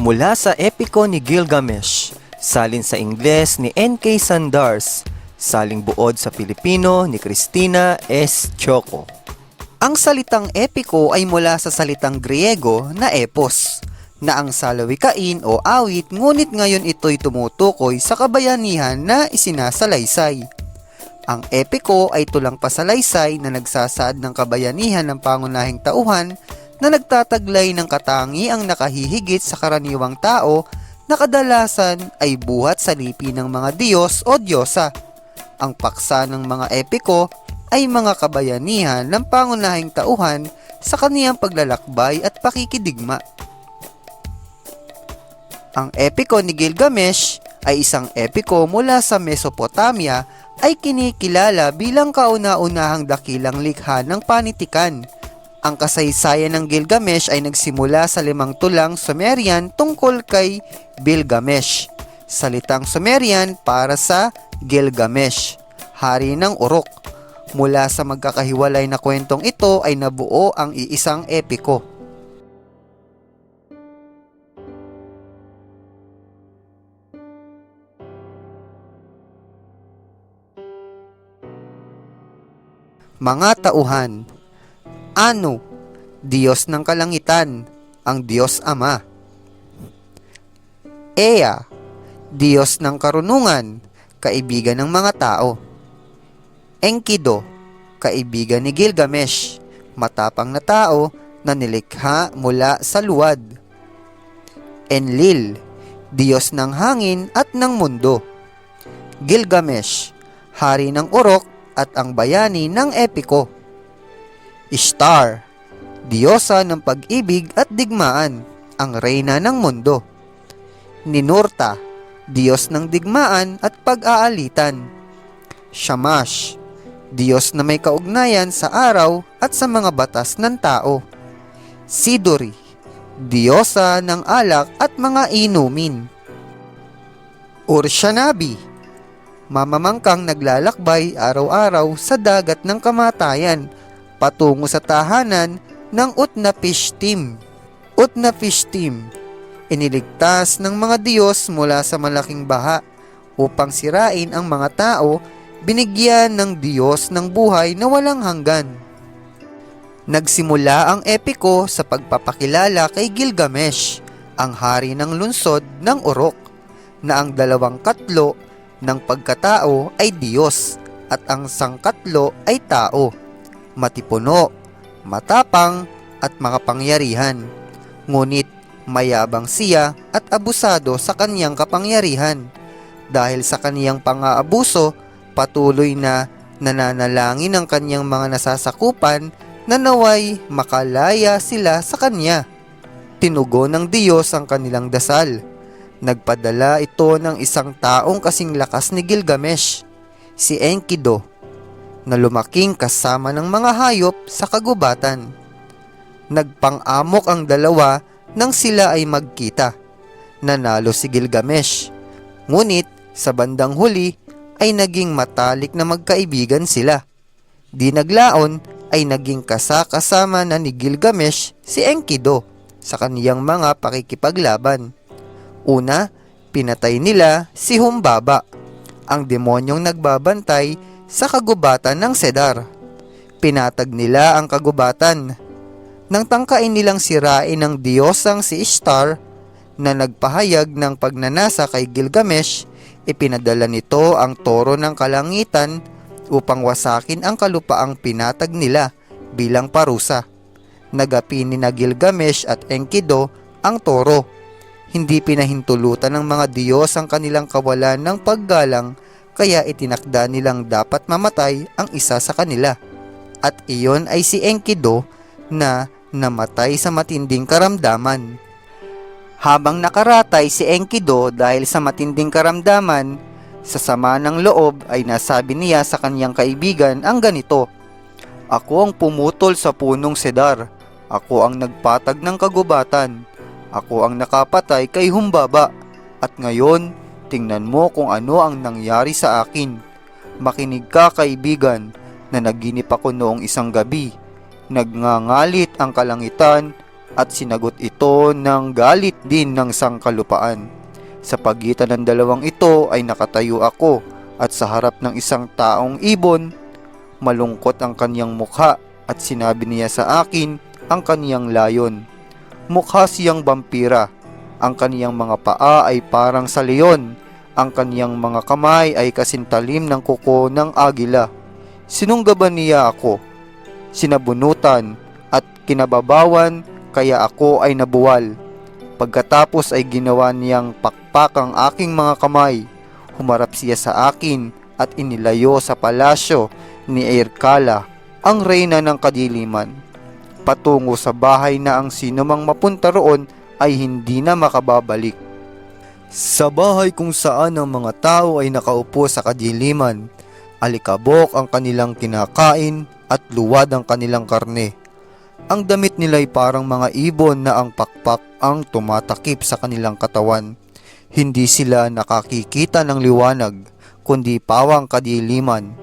Mula sa epiko ni Gilgamesh, salin sa Ingles ni N.K. Sandars, saling buod sa Filipino ni Cristina S. Choco. Ang salitang epiko ay mula sa salitang Griego na epos, na ang salawikain o awit ngunit ngayon ito'y tumutukoy sa kabayanihan na isinasalaysay. Ang epiko ay tulang pasalaysay na nagsasaad ng kabayanihan ng pangunahing tauhan na nagtataglay ng katangiang nakahihigit sa karaniwang tao na kadalasan ay buhat sa lipi ng mga Diyos o Diyosa. Ang paksa ng mga epiko ay mga kabayanihan ng pangunahing tauhan sa kaniyang paglalakbay at pakikidigma. Ang epiko ni Gilgamesh ay isang epiko mula sa Mesopotamia ay kinikilala bilang kauna-unahang dakilang likha ng panitikan. Ang kasaysayan ng Gilgamesh ay nagsimula sa limang tulang Sumerian tungkol kay Bilgamesh. Salitang Sumerian para sa Gilgamesh, hari ng Uruk. Mula sa magkakahiwalay na kwentong ito ay nabuo ang iisang epiko. Mga tauhan, Ano, Diyos ng kalangitan, ang Diyos Ama. Ea, Diyos ng karunungan, kaibigan ng mga tao. Enkido, kaibigan ni Gilgamesh, matapang na tao na nilikha mula sa luwad. Enlil, Diyos ng hangin at ng mundo. Gilgamesh, hari ng Urok at ang bayani ng Epiko. Ishtar, Diyosa ng pag-ibig at digmaan, ang reyna ng mundo. Ninurta, Diyos ng digmaan at pag-aalitan. Shamash, Diyos na may kaugnayan sa araw at sa mga batas ng tao. Siduri, Diyosa ng alak at mga inumin. Urshanabi, mamamangkang naglalakbay araw-araw sa dagat ng kamatayan patungo sa tahanan ng Utnapishtim. Utnapishtim, iniligtas ng mga Diyos mula sa malaking baha upang sirain ang mga tao binigyan ng Diyos ng buhay na walang hanggan. Nagsimula ang epiko sa pagpapakilala kay Gilgamesh, ang hari ng lungsod ng Urok, na ang dalawang katlo ng pagkatao ay Diyos at ang sangkatlo ay tao, matipuno, matapang at makapangyarihan. Ngunit mayabang siya at abusado sa kaniyang kapangyarihan. Dahil sa kaniyang pang-aabuso, patuloy na nananalangin ang kaniyang mga nasasakupan na naway makalaya sila sa kanya. Tinugon ng Diyos ang kanilang dasal. Nagpadala ito ng isang taong kasing lakas ni Gilgamesh, si Enkido, na lumaking kasama ng mga hayop sa kagubatan. Nagpang-amok ang dalawa nang sila ay magkita. Nanalo si Gilgamesh. Ngunit sa bandang huli ay naging matalik na magkaibigan sila. Di naglaon ay naging kasakasama na ni Gilgamesh si Enkido sa kaniyang mga pakikipaglaban. Una, pinatay nila si Humbaba, ang demonyong nagbabantay sa kagubatan ng Sedar. Pinatag nila ang kagubatan. Nang tangkain nilang sirain ng diyosang si Ishtar na nagpahayag ng pagnanasa kay Gilgamesh, ipinadala nito ang toro ng kalangitan upang wasakin ang kalupaang pinatag nila bilang parusa. Nagapi ni na Gilgamesh at Enkido ang toro. Hindi pinahintulutan ng mga Diyos ang kanilang kawalan ng paggalang kaya itinakda nilang dapat mamatay ang isa sa kanila. At iyon ay si Enkido na namatay sa matinding karamdaman. Habang nakaratay si Enkido dahil sa matinding karamdaman, sa sama ng loob ay nasabi niya sa kanyang kaibigan ang ganito, Ako ang pumutol sa punong sedar, ako ang nagpatag ng kagubatan, ako ang nakapatay kay Humbaba, at ngayon, tingnan mo kung ano ang nangyari sa akin. Makinig ka kaibigan, na naginip ako noong isang gabi. Nagngangalit ang kalangitan at sinagot ito ng galit din ng sangkalupaan. Sa pagitan ng dalawang ito ay nakatayo ako at sa harap ng isang taong ibon, malungkot ang kaniyang mukha at sinabi niya sa akin ang kaniyang layon. Mukha siyang vampira. Ang kaniyang mga paa ay parang sa leon. Ang kaniyang mga kamay ay kasintalim ng kuko ng agila. Sinunggaban niya ako. Sinabunutan at kinababawan kaya ako ay nabuwal. Pagkatapos ay ginawa niyang pakpak ang aking mga kamay. Humarap siya sa akin at inilayo sa palasyo ni Erkala, ang reyna ng kadiliman. Patungo sa bahay na ang sinumang mapunta roon ay hindi na makababalik. Sa bahay kung saan ang mga tao ay nakaupo sa kadiliman, alikabok ang kanilang kinakain at luwad ang kanilang karne. Ang damit nila ay parang mga ibon na ang pakpak ang tumatakip sa kanilang katawan. Hindi sila nakakikita ng liwanag, kundi pawang kadiliman.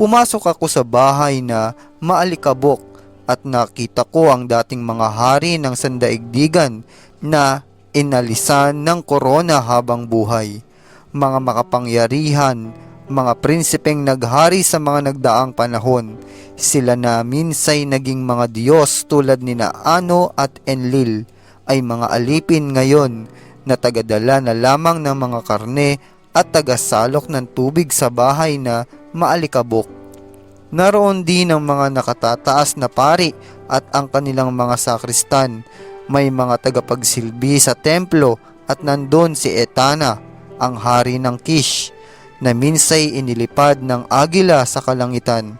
Pumasok ako sa bahay na maalikabok at nakita ko ang dating mga hari ng sandaigdigan na inalisan ng korona habang buhay. Mga makapangyarihan, mga prinsipeng naghari sa mga nagdaang panahon. Sila na minsay naging mga Diyos tulad ni Ano at Enlil ay mga alipin ngayon na tagadala na lamang ng mga karne at tagasalok ng tubig sa bahay na maalikabok. Naroon din ang mga nakatataas na pari at ang kanilang mga sakristan. May mga tagapagsilbi sa templo at nandun si Etana, ang hari ng Kish, na minsay inilipad ng agila sa kalangitan.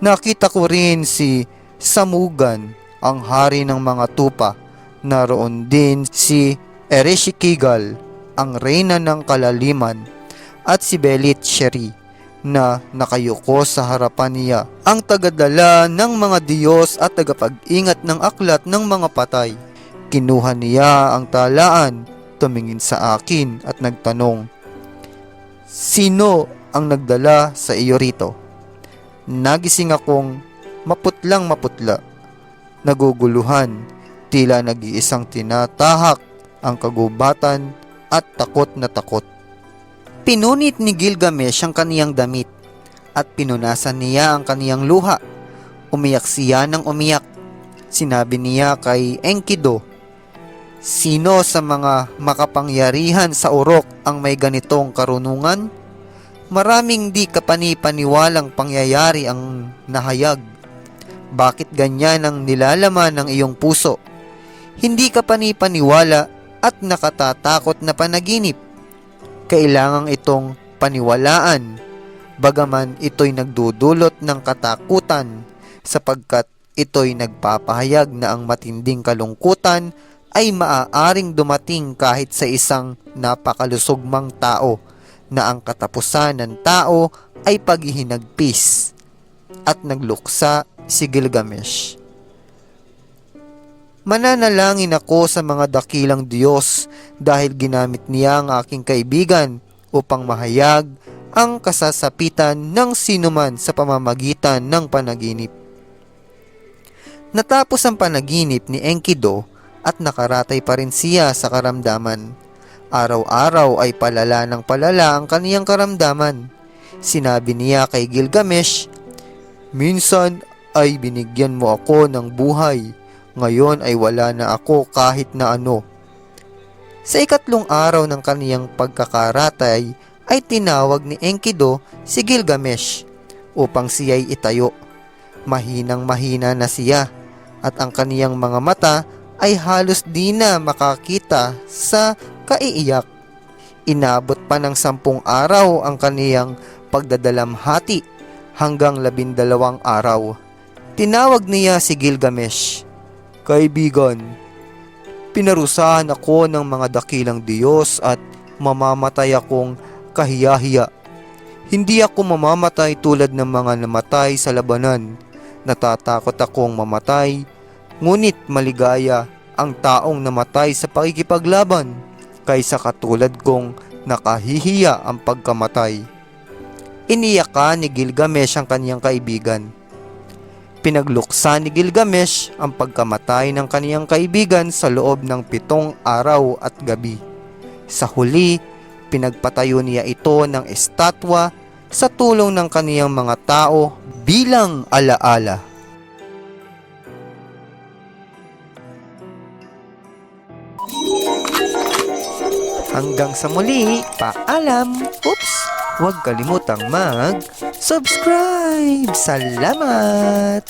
Nakita ko rin si Samugan, ang hari ng mga tupa. Naroon din si Ereshikigal, ang reyna ng kalaliman, at si Belit Sheri na nakayuko sa harapan niya, ang tagadala ng mga Diyos at tagapag-ingat ng aklat ng mga patay. Kinuha niya ang talaan, tumingin sa akin at nagtanong, Sino ang nagdala sa iyo rito? Nagising akong maputlang maputla, naguguluhan, tila nag-iisang tinatahak ang kagubatan at takot na takot. Pinunit ni Gilgamesh ang kaniyang damit at pinunasan niya ang kaniyang luha. Umiyak siya ng umiyak. Sinabi niya kay Enkido, Sino sa mga makapangyarihan sa urok ang may ganitong karunungan? Maraming di kapanipaniwalang pangyayari ang nahayag. Bakit ganyan ang nilalaman ng iyong puso? Hindi ka panipaniwala at nakatatakot na panaginip kailangang itong paniwalaan bagaman ito'y nagdudulot ng katakutan sapagkat ito'y nagpapahayag na ang matinding kalungkutan ay maaaring dumating kahit sa isang napakalusog mang tao na ang katapusan ng tao ay paghihinagpis at nagluksa si Gilgamesh. Mananalangin ako sa mga dakilang Diyos dahil ginamit niya ang aking kaibigan upang mahayag ang kasasapitan ng sinuman sa pamamagitan ng panaginip. Natapos ang panaginip ni Enkido at nakaratay pa rin siya sa karamdaman. Araw-araw ay palala ng palala ang kaniyang karamdaman. Sinabi niya kay Gilgamesh, Minsan ay binigyan mo ako ng buhay, ngayon ay wala na ako kahit na ano. Sa ikatlong araw ng kaniyang pagkakaratay ay tinawag ni Enkido si Gilgamesh upang siya'y itayo. Mahinang mahina na siya at ang kaniyang mga mata ay halos di na makakita sa kaiiyak. Inabot pa ng sampung araw ang kaniyang pagdadalamhati hanggang labindalawang araw. Tinawag niya si Gilgamesh. Kaibigan, pinarusahan ako ng mga dakilang Diyos at mamamatay akong kahiyahiya. Hindi ako mamamatay tulad ng mga namatay sa labanan. Natatakot akong mamatay, ngunit maligaya ang taong namatay sa pakikipaglaban kaysa katulad kong nakahihiya ang pagkamatay. Iniyak ka ni Gilgamesh ang kanyang kaibigan. Pinagluksa ni Gilgamesh ang pagkamatay ng kaniyang kaibigan sa loob ng pitong araw at gabi. Sa huli, pinagpatayo niya ito ng estatwa sa tulong ng kaniyang mga tao bilang alaala. Hanggang sa muli, paalam! Oops! Huwag kalimutang mag-subscribe! Salamat!